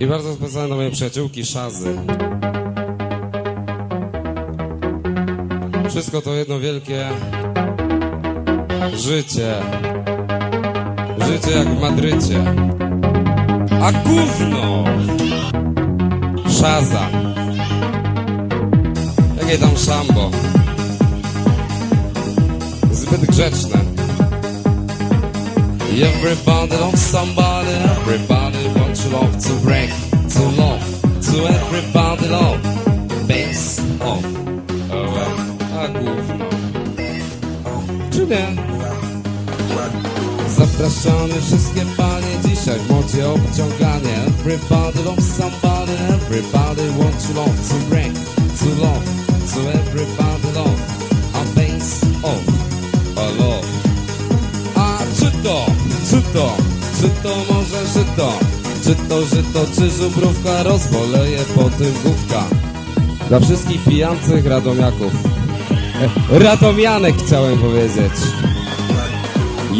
I bardzo specjalne dla mojej przyjaciółki Szazy. Wszystko to jedno wielkie życie. Życie jak w Madrycie. A gówno! Szaza. Jakie tam szambo. Zbyt grzeczne. Everybody loves somebody, everybody wants to love to break, to love, to everybody love, off. Oh, a gówno. Czy nie? Zapraszamy wszystkie panie dzisiaj w modzie obciąganie Everybody loves somebody, everybody wants to love, to break, to love, to everybody love, a bass off, a love. A czy to, czy to, czy to może żyto? Czy to żyto, czy żubrówka rozboleje po tym główka? Dla wszystkich pijących radomiaków. E, Radomianek chciałem powiedzieć.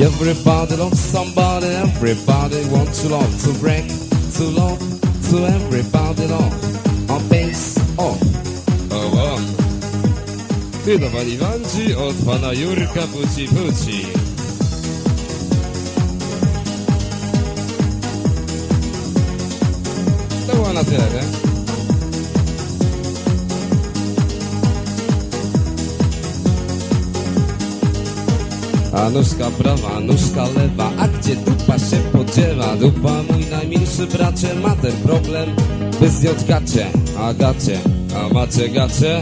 Everybody loves somebody, everybody wants to love, to break, to love, to everybody love. A bass off. Ty do pani Wandzi od pana Jurka Buci Buci. Na tyle, nie? A nóżka prawa, nóżka lewa, a gdzie dupa się podziewa? Dupa mój najmilszy bracie, ma ten problem, by zdjąć gacie, a gacie, a macie gacie?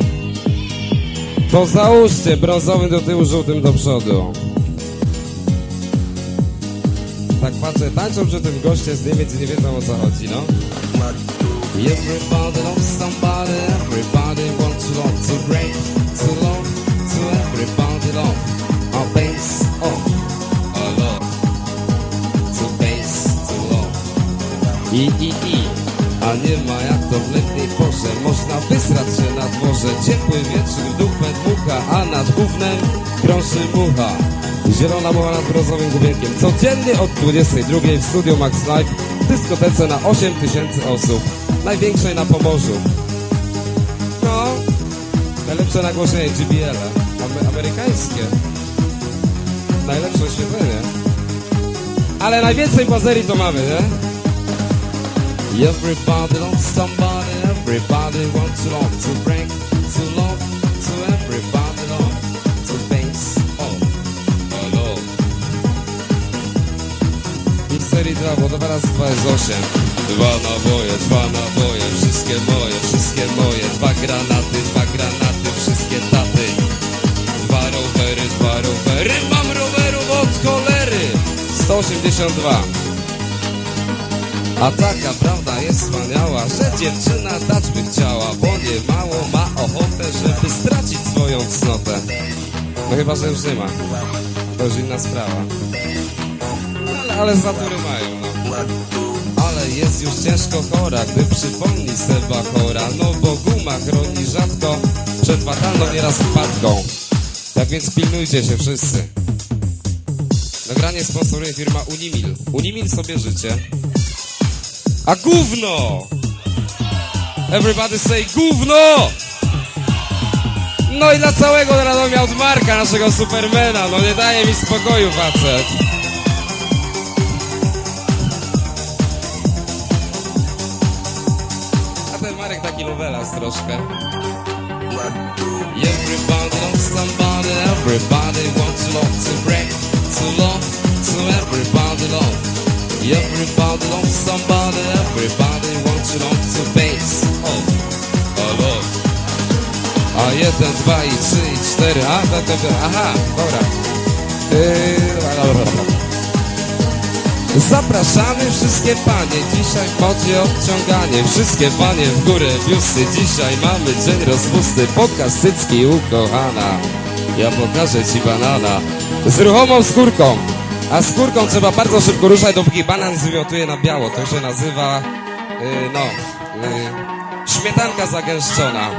To załóżcie brązowym do tyłu, żółtym do przodu. Tak patrzę, tańczą przy tym goście z Niemiec i nie wiedzą o co chodzi, no. Everybody loves somebody, everybody wants to love, to break, to love, to everybody love. A bass, oh, a love, to bass, to love. I, i, i, a nie ma jak to w letniej porze. Można wysrać się na dworze Ciepły wieczór, dupę dmucha A nad gównem krąży mucha. Zielona mucha nad brązowym gubienkiem Codziennie od 22 w studiu Max Live W dyskotece na 8 tysięcy osób Największej na Pomorzu No, najlepsze nagłośnienie GBL Ame- Amerykańskie Najlepsze oświetlenie Ale najwięcej bazerii to mamy, nie? Everybody loves somebody, everybody wants to love, to break, to love, to everybody love, to oh, oh love. I w serii dwa, bo to teraz dwa jest osiem. Dwa naboje, dwa naboje, wszystkie moje, wszystkie moje, dwa granaty, dwa granaty, wszystkie taty. Dwa rowery, dwa rowery, mam rowerów od cholery. 182. A taka prawda jest wspaniała, że dziewczyna dać by chciała, bo nie mało ma ochotę, żeby stracić swoją cnotę. No chyba, że już nie ma. To już inna sprawa. No, ale, ale z natury mają, no. Jest już ciężko chora, gdy przypomni Seba chora, no bo guma chroni rzadko przed fatalną nieraz wpadką. Tak więc pilnujcie się wszyscy. Nagranie sponsoruje firma Unimil. Unimil sobie życie. A gówno! Everybody say gówno! No i dla całego Radomia od Marka, naszego Supermana. No nie daje mi spokoju, facet. Nowelas troszkę. Everybody loves somebody, everybody wants to love to break, to love, to everybody love. Everybody loves somebody, everybody wants to love to bass, oh, oh love. A jeden, dwa i trzy i cztery, a, tak, tak, aha, dobra. Yy, dobra, dobra. Zapraszamy wszystkie panie, dzisiaj w modzie obciąganie Wszystkie panie w górę, biusty, dzisiaj mamy dzień rozpusty. Pokaz cycki ukochana, ja pokażę ci banana. Z ruchomą skórką, a skórką trzeba bardzo szybko ruszać, dopóki banan zwymiotuje na biało. To się nazywa, yy, no, yy, śmietanka zagęszczona